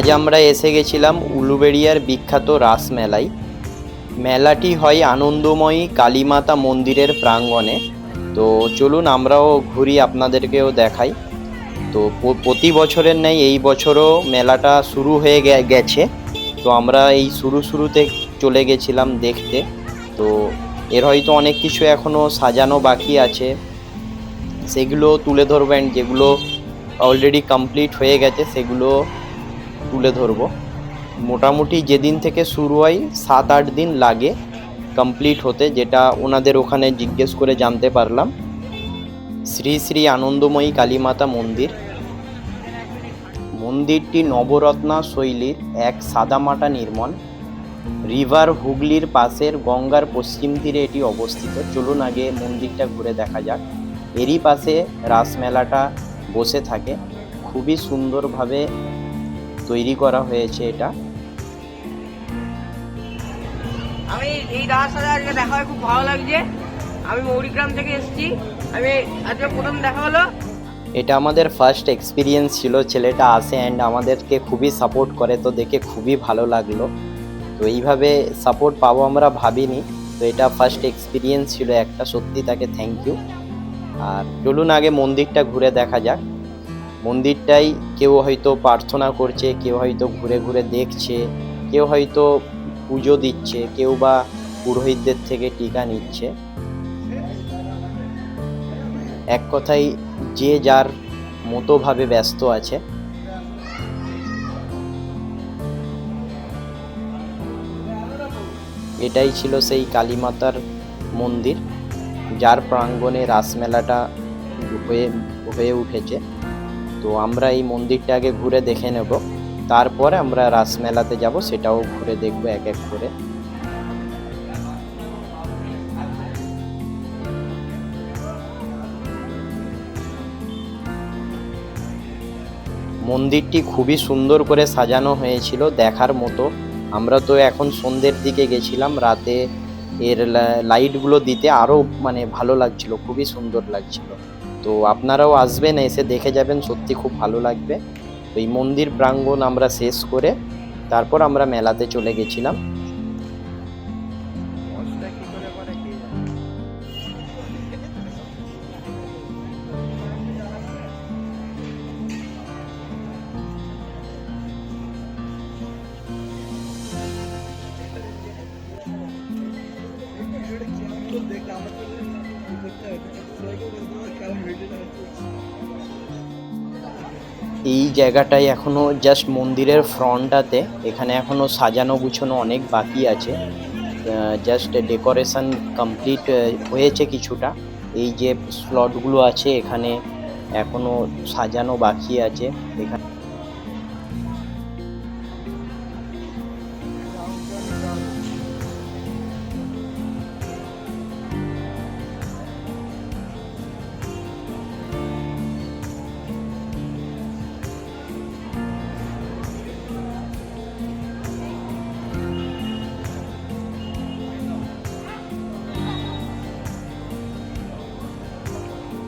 আজ আমরা এসে গেছিলাম উলুবেড়িয়ার বিখ্যাত রাস মেলায়। মেলাটি হয় আনন্দময়ী কালীমাতা মন্দিরের প্রাঙ্গণে। তো চলুন আমরাও ঘুরি আপনাদেরকেও দেখাই। তো প্রতি বছরের ন্যায় এই বছরও মেলাটা শুরু হয়ে গেছে। তো আমরা এই শুরু শুরুতে চলে গেছিলাম দেখতে। তো এর হয়তো অনেক কিছু এখনও সাজানো বাকি আছে। সেগুলো তুলে ধরবেন, যেগুলো অলরেডি কমপ্লিট হয়ে গেছে, সেগুলো তুলে ধরবো। মোটামুটি যেদিন থেকে শুরু হয়, সাত, আট দিন লাগে কমপ্লিট হতে, যেটা ওনাদের ওখানে জিজ্ঞেস করে জানতে পারলাম। শ্রী শ্রী আনন্দময়ী কালীমাতা মন্দির। মন্দিরটি নবরত্না শৈলীর এক সাদামাটা নির্মাণ। রিভার হুগলির পাশের গঙ্গার পশ্চিম তীরে এটি অবস্থিত। চলুন আগে মন্দিরটা ঘুরে দেখা যাক। এরই পাশে রাসমেলাটা বসে থাকে। খুবই সুন্দরভাবে তৈরি করা হয়েছে এটা। আমি এই রাস্তাটা আজকে দেখা হয়ে খুব ভালো লাগছে। আমি মৌরিগ্রাম থেকে এসেছি। আমি আজকে প্রথম দেখা হলো। এটা আমাদের ফার্স্ট এক্সপিরিয়েন্স ছিল ছেলেটা আসে অ্যান্ড আমাদেরকে খুবই সাপোর্ট করে তো দেখে খুবই ভালো লাগল। তো এইভাবে সাপোর্ট পাবো আমরা ভাবিনি তো এটা ফার্স্ট এক্সপিরিয়েন্স ছিল একটা সত্যি তাকে থ্যাংক ইউ আর চলুন আগে মন্দিরটা ঘুরে দেখা যাক। মন্দিরটাই কেউ হয়তো প্রার্থনা করছে, কেউ হয়তো ঘুরে ঘুরে দেখছে, কেউ হয়তো পুজো দিচ্ছে, কেউ বা পুরোহিতদের থেকে টিকা নিচ্ছে। এক কথায় যে যার মতোভাবে ব্যস্ত আছে। এটাই ছিল সেই কালীমাতার মন্দির, যার প্রাঙ্গণে রাসমেলাটা হয়ে হয়ে উঠেছে। তো আমরা এই মন্দিরটা আগে ঘুরে দেখে নেব। তারপরে আমরা রাসমেলাতে যাব, সেটাও ঘুরে দেখব এক এক করে। মন্দিরটি খুবই সুন্দর করে সাজানো হয়েছিল দেখার মতো। আমরা তো এখন সন্ধ্যের দিকে গেছিলাম, রাতে এর লাইটগুলো দিতে আরও মানে ভালো লাগছিল, খুবই সুন্দর লাগছিল। তো আপনারাও আসবেন, এসে দেখে যাবেন, সত্যি খুব ভালো লাগবে। তো এই মন্দির প্রাঙ্গণ আমরা শেষ করে তারপর আমরা মেলাতে চলে গেছিলাম। এই জায়গাটায় এখনও জাস্ট মন্দিরের ফ্রন্টটাতে। এখানে এখনও সাজানো গুছানো অনেক বাকি আছে। জাস্ট ডেকোরেশন কমপ্লিট হয়েছে কিছুটা। এই যে স্লটগুলো আছে এখানে এখনও সাজানো বাকি আছে। এখানে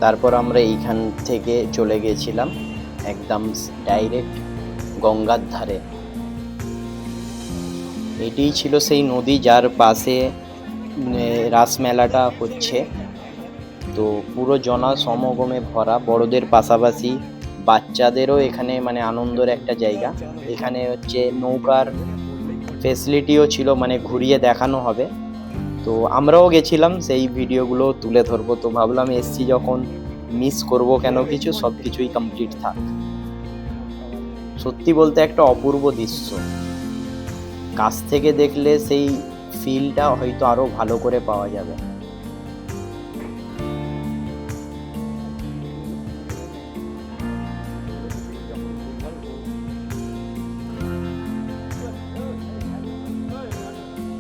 তারপর আমরা এইখান থেকে চলে গেছিলাম একদম ডাইরেক্ট গঙ্গার ধারে। এটিই ছিল সেই নদী যার পাশে রাসমেলাটা হচ্ছে। তো পুরো জনা সমগমে ভরা, বড়দের পাশাপাশি বাচ্চাদেরও এখানে মানে আনন্দের একটা জায়গা। এখানে হচ্ছে নৌকার ফেসিলিটিও ছিল মানে ঘুরিয়ে দেখানো হবে। তো আমরাও গেছিলাম, সেই ভিডিওগুলো তুলে ধরবো। তো ভাবলাম এসছি যখন মিস করব কেন কিছু সব কিছুই কমপ্লিট থাক। সত্যি বলতে একটা অপূর্ব দৃশ্য। কাছ থেকে দেখলে সেই ফিলটা হয়তো আরও ভালো করে পাওয়া যাবে।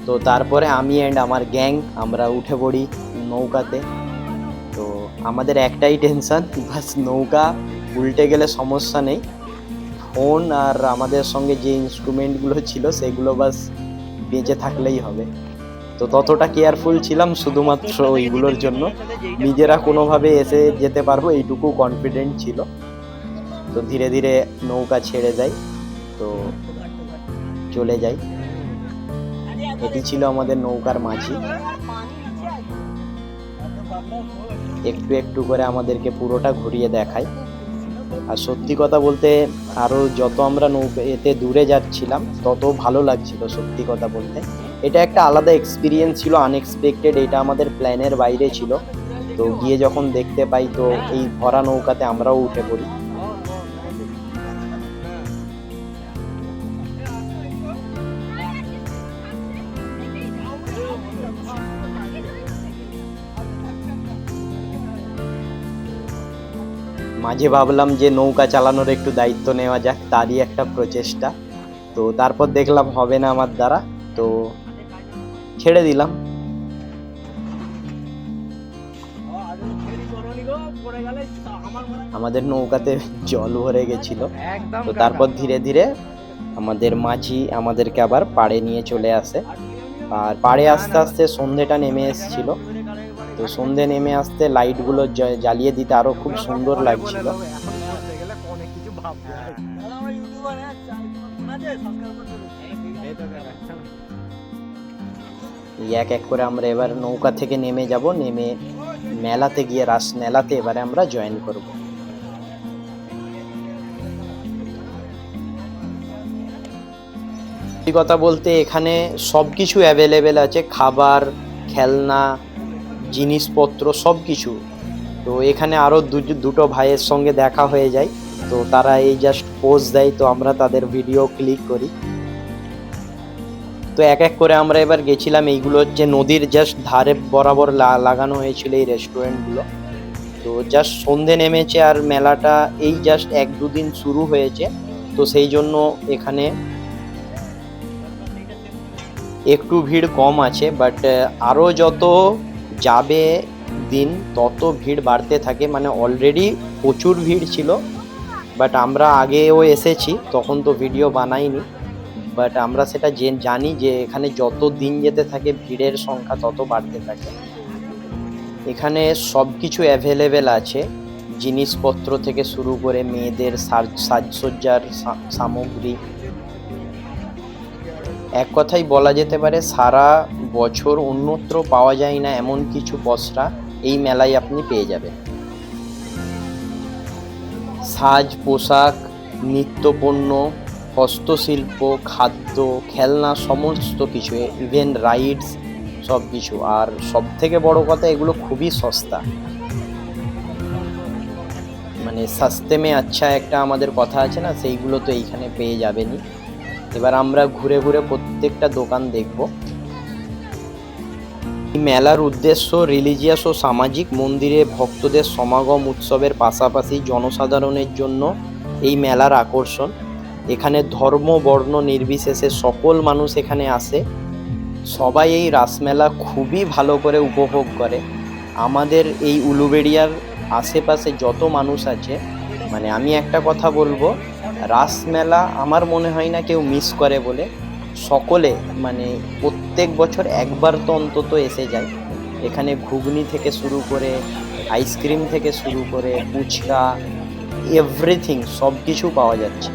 তো তারপরে আমি অ্যান্ড আমার গ্যাং আমরা উঠে পড়ি নৌকাতে। তো আমাদের একটাই টেনশান বাস নৌকা উল্টে গেলে সমস্যা নেই। ফোন আর আমাদের সঙ্গে যে ইনস্ট্রুমেন্টগুলো ছিল সেগুলো বাস বেঁচে থাকলেই হবে। তো ততটা কেয়ারফুল ছিলাম শুধুমাত্র ওইগুলোর জন্য। নিজেরা কোনোভাবে এসে যেতে পারব এইটুকু কনফিডেন্ট ছিল। তো ধীরে ধীরে নৌকা ছেড়ে তো তো চলে যাই। এটি ছিল আমাদের নৌকার মাঝি। একটু একটু করে আমাদেরকে পুরোটা ঘুরিয়ে দেখায়। আর সত্যি কথা বলতে আরও যত আমরা নৌকা, এতে দূরে যাচ্ছিলাম, তত ভালো লাগছিল সত্যি কথা বলতে। এটা একটা আলাদা এক্সপিরিয়েন্স ছিল আনএক্সপেক্টেড এটা আমাদের প্ল্যানের বাইরে ছিল। তো গিয়ে যখন দেখতে পাই, তো এই ভরা নৌকাতে আমরাও উঠে পড়ি। মাঝে ভাবলাম যে নৌকা চালানোর একটু দায়িত্ব নেওয়া যাক তারই একটা প্রচেষ্টা। তো তারপর দেখলাম হবে না আমার দ্বারা তো ছেড়ে দিলাম। আমাদের নৌকাতে জল ভরে গেছিল। তো তারপর ধীরে ধীরে আমাদের মাঝি আমাদেরকে আবার পাড়ে নিয়ে চলে আসে। আর পাড়ে আস্তে আস্তে সন্ধেটা নেমে এসেছিল। তো সন্ধে নেমে আসতে লাইটগুলো জ্বালিয়ে দিতে আরও খুব সুন্দর লাগছিল। এক এক করে আমরা এবার নৌকা থেকে নেমে যাব, নেমে মেলাতে গিয়ে রাস মেলাতে এবারে আমরা জয়েন করব। কথা বলতে এখানে সব কিছু অ্যাভেলেবেল আছে, খাবার, খেলনা জিনিসপত্র সব কিছু তো এখানে আরও দুটো ভাইয়ের সঙ্গে দেখা হয়ে যায়। তো তারা এই জাস্ট পোজ দেয়, তো আমরা তাদের ভিডিও ক্লিক করি। তো এক এক করে আমরা এবার গেছিলাম, এইগুলো হচ্ছে নদীর জাস্ট ধারে বরাবর লাগানো হয়েছিল এই রেস্টুরেন্টগুলো তো জাস্ট সন্ধে নেমেছে আর মেলাটা এই জাস্ট এক, দুদিন শুরু হয়েছে। তো সেই জন্য এখানে একটু ভিড় কম আছে বাট আরও যত যাবে দিন, তত ভিড় বাড়তে থাকে মানে অলরেডি প্রচুর ভিড় ছিল। বাট আমরা আগেও এসেছি, তখন তো ভিডিও বানাইনি। বাট আমরা সেটা যে- জানি যে, এখানে যত দিন যেতে থাকে, ভিড়ের সংখ্যা তত বাড়তে থাকে। এখানে সব কিছু অ্যাভেলেবেল আছে। জিনিসপত্র থেকে শুরু করে মেয়েদের সাজ- সাজসজ্জার সামগ্রী এক কথাই বলা যেতে পারে, সারা বছর অন্যত্র পাওয়া যায় না এমন কিছু পসরা এই মেলায় আপনি পেয়ে যাবেন। সাজ, পোশাক, নিত্যপণ্য, হস্তশিল্প, খাদ্য, খেলনা, সমস্ত কিছু, ইভেন রাইডস, সব কিছু। আর সব থেকে বড় কথা, এগুলো খুবই সস্তা। মানে সস্তে মে আচ্ছা একটা আমাদের কথা আছে না, সেইগুলো তো এইখানে পেয়ে যাবেনই। এবার আমরা ঘুরে ঘুরে প্রত্যেকটা দোকান দেখব। এই মেলার উদ্দেশ্য রিলিজিয়াস ও সামাজিক মন্দিরে ভক্তদের সমাগম উৎসবের পাশাপাশি জনসাধারণের জন্য এই মেলার আকর্ষণ। এখানে ধর্ম, বর্ণ নির্বিশেষে সকল মানুষ এখানে আসে। সবাই এই রাসমেলা খুবই ভালো করে উপভোগ করে। আমাদের এই উলুবেড়িয়ার আশেপাশে যত মানুষ আছে মানে আমি একটা কথা বলব রাসমেলা আমার মনে হয় না কেউ মিস করে বলে। সকলে মানে প্রত্যেক বছর একবার তো অন্তত এসে যায়। এখানে ঘুগনি থেকে শুরু করে আইসক্রিম থেকে শুরু করে, ফুচকা এভরিথিং সব কিছু পাওয়া যাচ্ছে।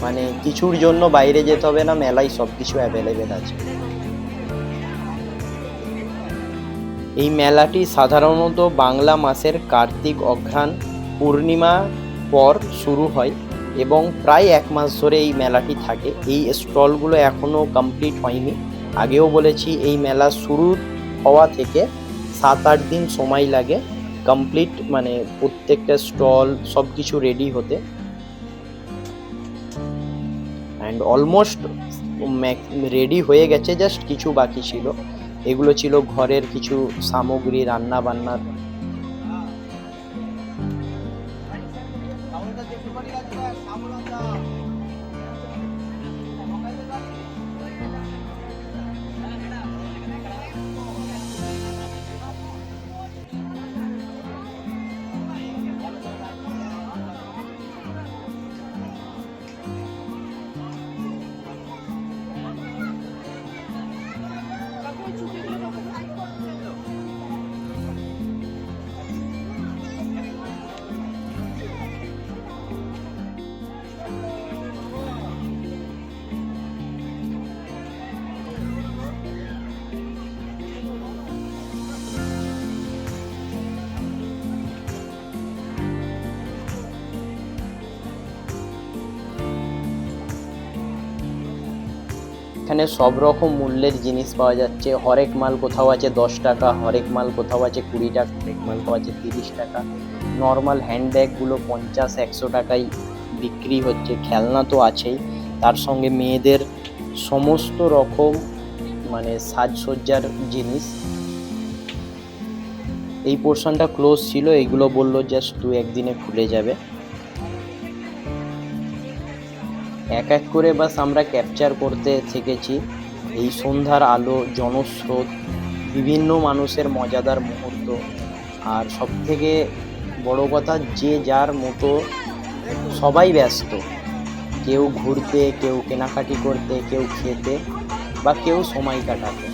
মানে কিছুর জন্য বাইরে যেতে হবে না, মেলায় সব কিছু অ্যাভেলেবেল আছে। এই মেলাটি সাধারণত বাংলা মাসের কার্তিক, অঘ্রাণ পূর্ণিমা পর শুরু হয়। এবং প্রায় এক মাস ধরে এই মেলাটি থাকে। এই স্টলগুলো এখনও কমপ্লিট হয়নি। আগেও বলেছি, এই মেলা শুরু হওয়া থেকে সাত আট দিন সময় লাগে। কমপ্লিট মানে প্রত্যেকটা স্টল সব কিছু রেডি হতে অ্যান্ড অলমোস্ট রেডি হয়ে গেছে জাস্ট কিছু বাকি ছিল। এগুলো ছিল ঘরের কিছু সামগ্রী রান্না বান্নার এখানে সব রকম মূল্যের জিনিস পাওয়া যাচ্ছে। হরেক মাল কোথাও আছে দশ টাকা, হরেক মাল কোথাও আছে কুড়ি টাকা, হরেক মাল কোথাও আছে তিরিশ টাকা। নর্মাল হ্যান্ডব্যাগগুলো পঞ্চাশ, একশো টাকায় বিক্রি হচ্ছে, খেলনা তো আছেই। তার সঙ্গে মেয়েদের সমস্ত রকম মানে সাজসজ্জার জিনিস। এই পোর্শনটা ক্লোজ ছিল এইগুলো বলল জাস্ট দু একদিনে খুলে যাবে। এক এক করে বাস আমরা ক্যাপচার করতে থেকেছি। এই সন্ধ্যার আলো, জনস্রোত, বিভিন্ন মানুষের মজাদার মুহূর্ত। আর সব থেকে বড় কথা, যে যার মতো সবাই ব্যস্ত। কেউ ঘুরতে, কেউ কেনাকাটি করতে, কেউ খেতে বা কেউ সময় কাটাতে।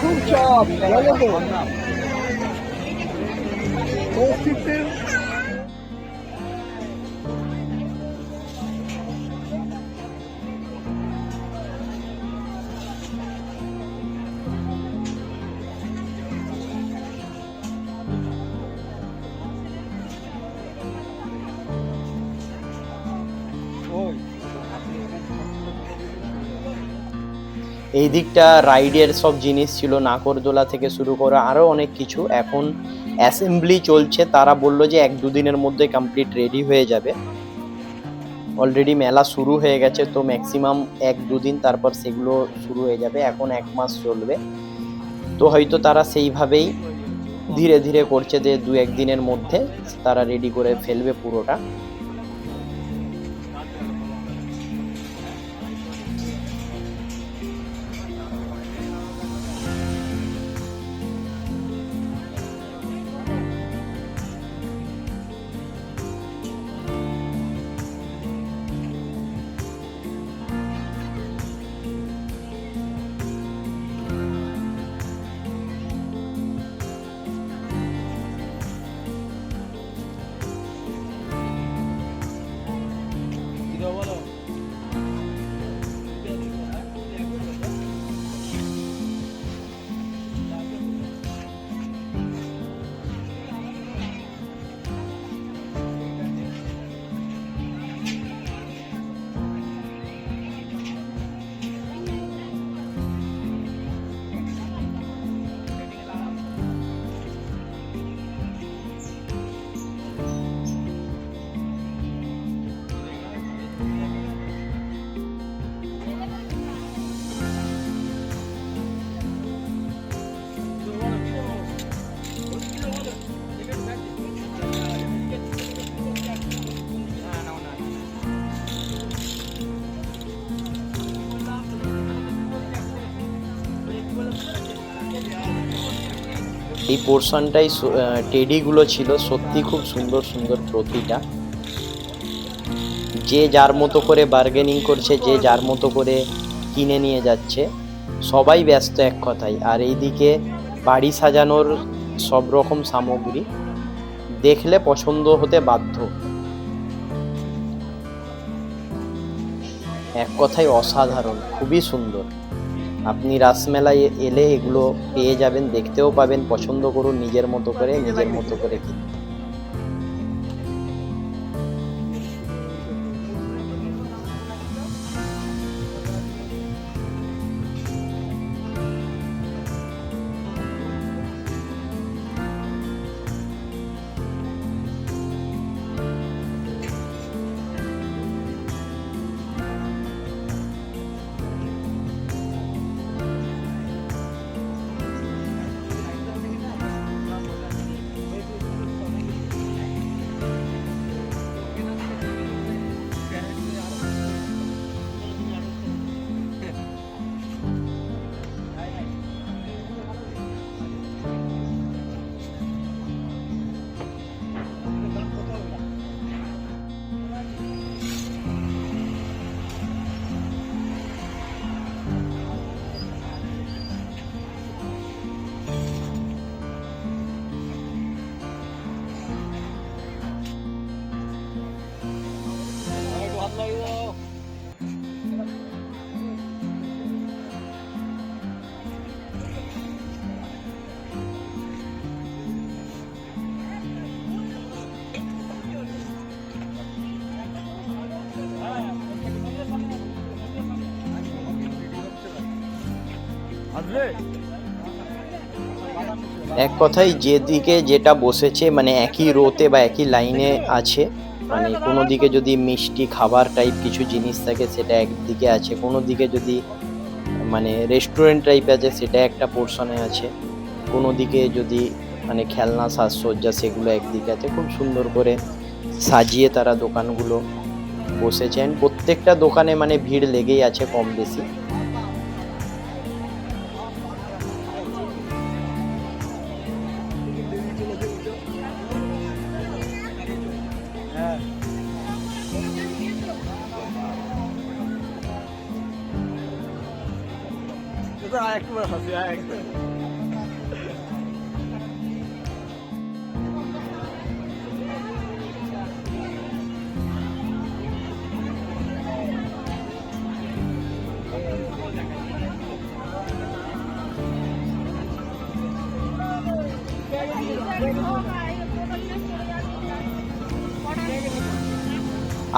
খুব চাপ জানো তো অস্তিত্বের এই দিকটা রাইডের সব জিনিস ছিল নাকরদোলা থেকে শুরু করে আরও অনেক কিছু। এখন অ্যাসেম্বলি চলছে, তারা বলল যে এক দুদিনের মধ্যে কমপ্লিট রেডি হয়ে যাবে। অলরেডি মেলা শুরু হয়ে গেছে, তো ম্যাক্সিমাম এক দুদিন তারপর সেগুলো শুরু হয়ে যাবে। এখন এক মাস চলবে। তো হয়তো তারা সেইভাবেই ধীরে ধীরে করছে যে দু একদিনের মধ্যে তারা রেডি করে ফেলবে পুরোটা। এই পোর্শনটাই টেডিগুলো ছিল। সত্যি খুব সুন্দর সুন্দর প্রতিটা। যে যার মতো করে বার্গেনিং করছে, যে যার মতো করে কিনে নিয়ে যাচ্ছে, সবাই ব্যস্ত এক কথায়। আর এইদিকে বাড়ি সাজানোর সব রকম সামগ্রী দেখলে পছন্দ হতে বাধ্য। এক কথায় অসাধারণ, খুবই সুন্দর। আপনি রাসমেলায় এলে এগুলো পেয়ে যাবেন, দেখতেও পাবেন, পছন্দ করুন, নিজের মতো করে, নিজের মতো করে কিনুন এক কথায় যেদিকে যেটা বসেছে মানে একই রোতে বা একই লাইনে আছে মানে কোনো দিকে যদি মিষ্টি খাবার টাইপ কিছু জিনিস থাকে, সেটা একদিকে আছে, কোনো দিকে যদি মানে রেস্টুরেন্ট টাইপ আছে, সেটা একটা পোর্শনে আছে, কোনো দিকে যদি মানে খেলনা, সাজসজ্জা সেগুলো একদিকে আছে, খুব সুন্দর করে সাজিয়ে তারা দোকানগুলো বসেছেন প্রত্যেকটা দোকানে মানে ভিড় লেগেই আছে কম বেশি।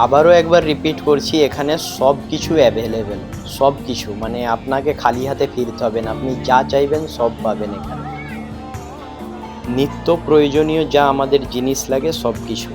আবারও একবার রিপিট করছি এখানে সব কিছু অ্যাভেলেবেল সব কিছু মানে আপনাকে খালি হাতে ফিরতে হবে না। আপনি যা চাইবেন সব পাবেন এখানে। নিত্য প্রয়োজনীয় যা আমাদের জিনিস লাগে সব কিছু।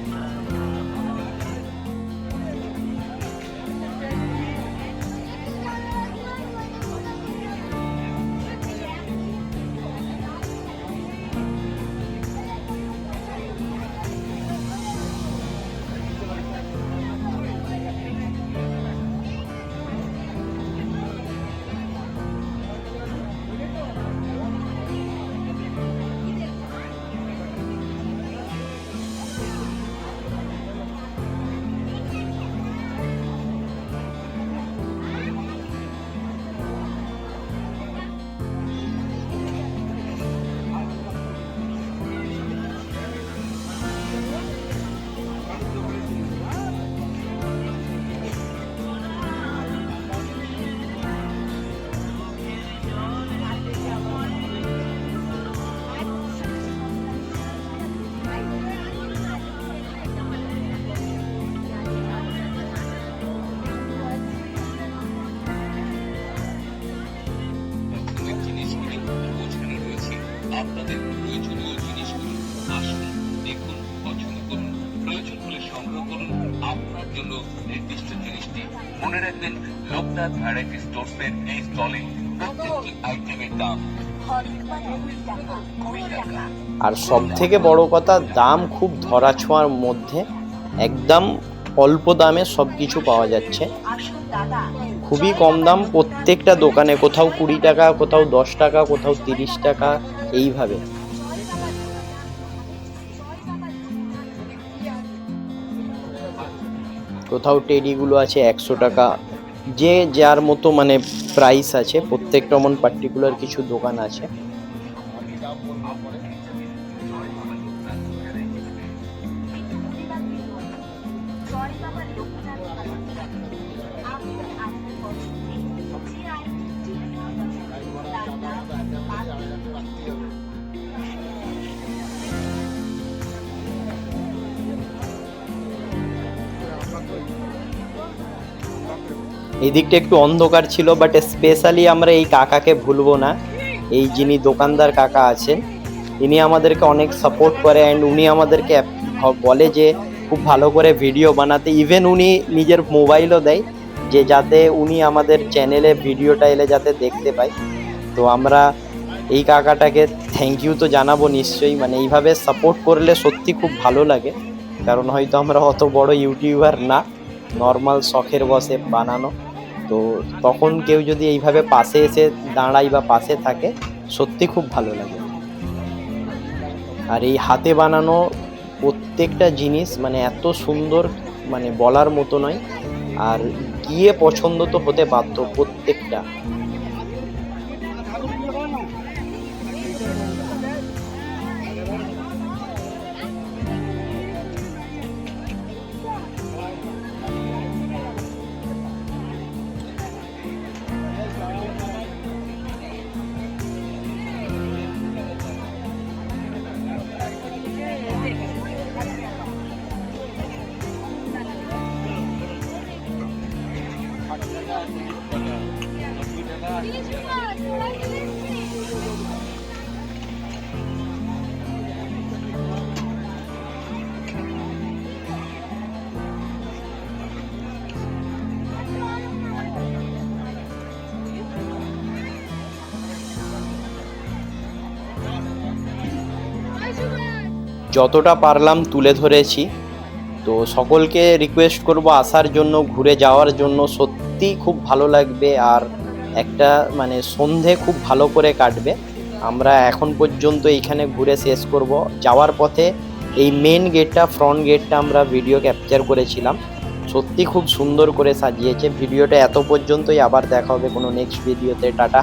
লোকনাথ ভ্যারাইটি স্টোর্সের এই স্টলে প্রত্যেকটি আইটেমের দাম আর সব থেকে বড় কথা, দাম খুব ধরা ছোঁয়ার মধ্যে একদম অল্প দামে সব কিছু পাওয়া যাচ্ছে। খুবই কম দাম, প্রত্যেকটা দোকানে, কোথাও কুড়ি টাকা, কোথাও দশ টাকা, কোথাও তিরিশ টাকা, এইভাবে। কোথাও টেডিগুলো আছে একশো টাকা যে যার মতো মানে প্রাইস আছে প্রত্যেকটা এমন পার্টিকুলার কিছু দোকান আছে। এই দিকটা একটু অন্ধকার ছিল বাট স্পেশালি আমরা এই কাকাকে ভুলবো না। এই যিনি দোকানদার কাকা আছেন ইনি আমাদেরকে অনেক সাপোর্ট করে অ্যান্ড উনি আমাদেরকে বলে যে খুব ভালো করে ভিডিও বানাতে। ইভেন উনি নিজের মোবাইলও দেয়, যে যাতে উনি আমাদের চ্যানেলে ভিডিওটা এলে যাতে দেখতে পাই তো আমরা এই কাকাটাকে থ্যাংক ইউ তো জানাব নিশ্চয়ই মানে এইভাবে সাপোর্ট করলে সত্যি খুব ভালো লাগে। কারণ হয়তো আমরা অত বড় ইউটিউবার না নর্মাল শখের বসে বানানো। তো তখন কেউ যদি এইভাবে পাশে এসে দাঁড়ায় বা পাশে থাকে, সত্যি খুব ভালো লাগে। আর এই হাতে বানানো প্রত্যেকটা জিনিস মানে এত সুন্দর মানে বলার মতো নয়। আর গিয়ে পছন্দ তো হতে বাধ্য প্রত্যেকটা। যতটা পারলাম তুলে ধরেছি। তো সকলকে রিকোয়েস্ট করব আসার জন্য, ঘুরে যাওয়ার জন্য। সত্যি খুব ভালো লাগবে আর একটা মানে সন্ধে খুব ভালো করে কাটবে। আমরা এখন পর্যন্ত এইখানে ঘুরে শেষ করব। যাওয়ার পথে এই মেন গেটটা ফ্রন্ট গেটটা আমরা ভিডিও ক্যাপচার করেছিলাম। সত্যি খুব সুন্দর করে সাজিয়েছে। ভিডিওটা এত পর্যন্তই আবার দেখা হবে কোনো নেক্সট ভিডিওতে টাটা।